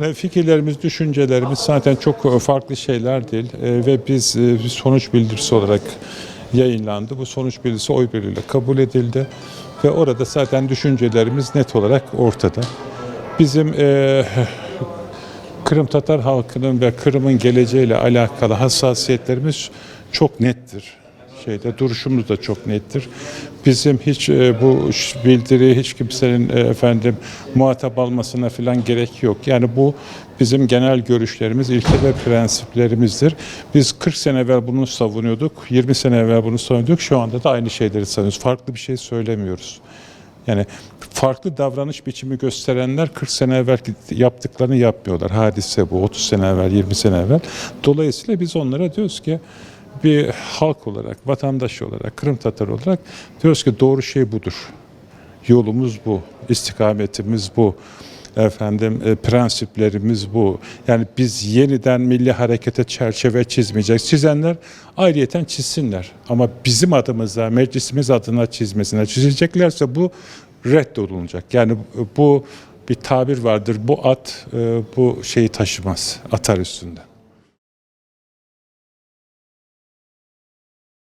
Yani fikirlerimiz, düşüncelerimiz zaten çok farklı şeyler değil Ee, ve biz e, sonuç bildirisi olarak yayınlandı. Bu sonuç bildirisi oy birliğiyle kabul edildi ve orada zaten düşüncelerimiz net olarak ortada. Bizim e, Kırım Tatar halkının ve Kırım'ın geleceğiyle alakalı hassasiyetlerimiz çok nettir. Şeyde duruşumuz da çok nettir. Bizim hiç e, bu bildiri hiç kimsenin e, efendim muhatap almasına falan gerek yok. Yani bu bizim genel görüşlerimiz, ilke ve prensiplerimizdir. Biz 40 sene evvel bunu savunuyorduk, 20 sene evvel bunu savunuyorduk. Şu anda da aynı şeyleri savunuyoruz. Farklı bir şey söylemiyoruz. Yani farklı davranış biçimi gösterenler 40 sene evvel yaptıklarını yapmıyorlar. Hadise bu 30 sene evvel, 20 sene evvel. Dolayısıyla biz onlara diyoruz ki bir halk olarak, vatandaş olarak, Kırım Tatar olarak diyoruz ki doğru şey budur. Yolumuz bu, istikametimiz bu. Efendim e, prensiplerimiz bu. Yani biz yeniden milli harekete çerçeve çizmeyeceğiz. Çizenler ayrıyeten çizsinler. Ama bizim adımıza, meclisimiz adına çizmesine çizeceklerse bu reddolunacak. Yani bu bir tabir vardır. Bu at e, bu şeyi taşımaz. Atar üstünde.